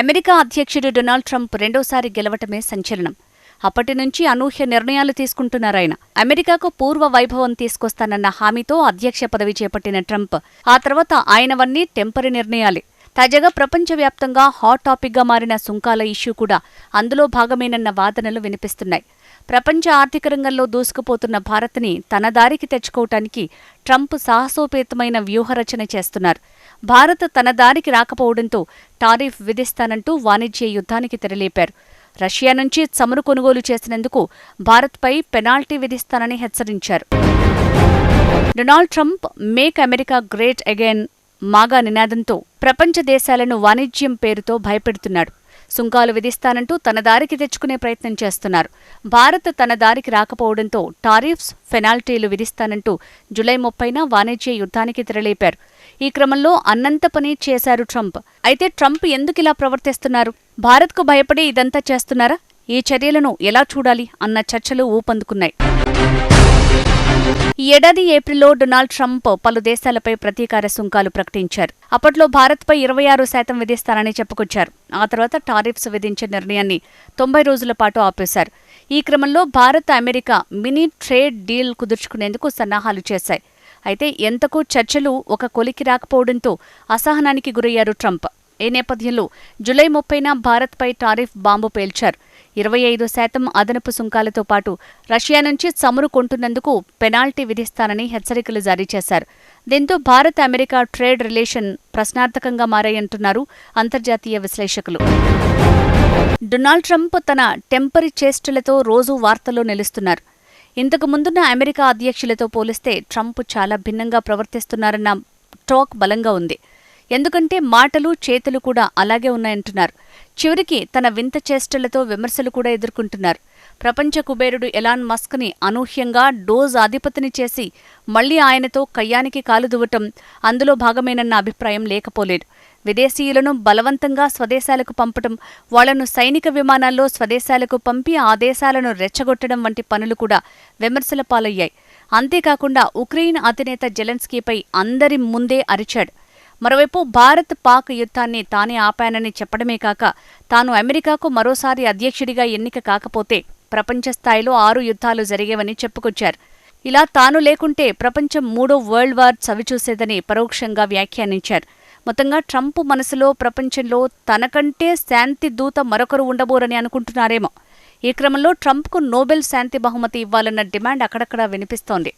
America అధ్యక్షుడు Donald Trump రెండోసారి గెలవటమే సంచలనం. అప్పటి నుంచి అనూహ్య నిర్ణయాలు తీసుకుంటున్నారాయన అమెరికాకు పూర్వ వైభవం తీసుకొస్తానన్న హామీతో అధ్యక్ష పదవి చేపట్టిన ట్రంప్ ఆ తర్వాత ఆయనవన్నీ టెంపరీ నిర్ణయాలే. తాజాగా ప్రపంచవ్యాప్తంగా హాట్ టాపిక్గా మారిన సుంకాల ఇష్యూ కూడా అందులో భాగమేనన్న వాదనలు వినిపిస్తున్నాయి. ప్రపంచ ఆర్థిక రంగంలో దూసుకుపోతున్న భారత్ని తన దారికి తెచ్చుకోవటానికి ట్రంప్ సాహసోపేతమైన వ్యూహరచన చేస్తున్నారు. భారత్ తన దారికి రాకపోవడంతో టారిఫ్ విధిస్తానంటూ వాణిజ్య యుద్ధానికి తెరలేపారు. రష్యా నుంచి చమురు కొనుగోలు చేసినందుకు భారత్పై పెనాల్టీ విధిస్తానని హెచ్చరించారు. Donald Trump make America great again MAGA నినాదంతో ప్రపంచ దేశాలను వాణిజ్యం పేరుతో భయపెడుతున్నాడు. సుంకాలు విధిస్తానంటూ తన దారికి తెచ్చుకునే ప్రయత్నం చేస్తున్నారు. భారత్ తన దారికి రాకపోవడంతో టారిఫ్స్ పెనాల్టీలు విధిస్తానంటూ జులై ముప్పైన వాణిజ్య యుద్ధానికి తెరలేపారు. ఈ క్రమంలో అన్నంత పని చేశారు ట్రంప్. అయితే ట్రంప్ ఎందుకిలా ప్రవర్తిస్తున్నారు? భారత్కు భయపడి ఇదంతా చేస్తున్నారా? ఈ చర్యలను ఎలా చూడాలి? అన్న చర్చలు ఊపందుకున్నాయి. ఏడాది ఏప్రిల్లో డొనాల్డ్ ట్రంప్ పలు దేశాలపై ప్రతీకార సుంకాలు ప్రకటించారు. అప్పట్లో భారత్పై ఇరవై ఆరు శాతం విధిస్తారని చెప్పుకొచ్చారు. ఆ తర్వాత టారిఫ్స్ విధించే నిర్ణయాన్ని తొంభై రోజుల పాటు ఆపేశారు. ఈ క్రమంలో Bharat America mini trade deal కుదుర్చుకునేందుకు సన్నాహాలు చేశాయి. అయితే ఎంతకు చర్చలు ఒక కొలికి రాకపోవడంతో అసహనానికి గురయ్యారు ట్రంప్. ఈ నేపథ్యంలో జులై ముప్పైన భారత్పై టారిఫ్ బాంబు పేల్చారు. ఇరవై ఐదు శాతం అదనపు సుంకాలతో పాటు రష్యా నుంచి చమురు కొంటున్నందుకు పెనాల్టీ విధిస్తానని హెచ్చరికలు జారీ చేశారు. దీంతో భారత్ అమెరికా ట్రేడ్ రిలేషన్ ప్రశ్నార్థకంగా మారాయంటున్నారు అంతర్జాతీయ విశ్లేషకులు. డొనాల్డ్ ట్రంప్ తన టెంపరీ చేస్టులతో రోజూ వార్తల్లో నిలుస్తున్నారు. ఇంతకు ముందున్న అమెరికా అధ్యక్షులతో పోలిస్తే ట్రంప్ చాలా భిన్నంగా ప్రవర్తిస్తున్నారన్న టాక్ బలంగా ఉంది. ఎందుకంటే మాటలు చేతులు కూడా అలాగే ఉన్నాయంటున్నారు. చివరికి తన వింత చేష్టలతో విమర్శలు కూడా ఎదుర్కొంటున్నారు. ప్రపంచ కుబేరుడు ఎలాన్ మస్క్ని అనూహ్యంగా డోజ్ అధిపతిని చేసి మళ్ళీ ఆయనతో కయ్యానికి కాలు దువ్వటం అందులో భాగమేనన్న అభిప్రాయం లేకపోలేదు. విదేశీయులను బలవంతంగా స్వదేశాలకు పంపటం వాళ్ళను సైనిక విమానాల్లో స్వదేశాలకు పంపి ఆ దేశాలను రెచ్చగొట్టడం వంటి పనులు కూడా విమర్శల పాలయ్యాయి. అంతేకాకుండా ఉక్రెయిన్ అధినేత జెలెన్స్కీపై అందరి ముందే అరిచాడు. మరోవైపు భారత్ పాక్ యుద్ధాన్ని తానే ఆపానని చెప్పడమే కాక తాను అమెరికాకు మరోసారి అధ్యక్షుడిగా ఎన్నిక కాకపోతే ప్రపంచ స్థాయిలో ఆరు యుద్ధాలు జరిగేవని చెప్పుకొచ్చారు. ఇలా తాను లేకుంటే ప్రపంచం మూడో వరల్డ్ వార్ చవిచూసేదని పరోక్షంగా వ్యాఖ్యానించారు. మొత్తంగా ట్రంప్ మనసులో ప్రపంచంలో తనకంటే శాంతి దూత మరొకరు ఉండబోరని అనుకుంటున్నారేమో. ఈ క్రమంలో ట్రంప్కు నోబెల్ శాంతి బహుమతి ఇవ్వాలన్న డిమాండ్ అక్కడక్కడా వినిపిస్తోంది.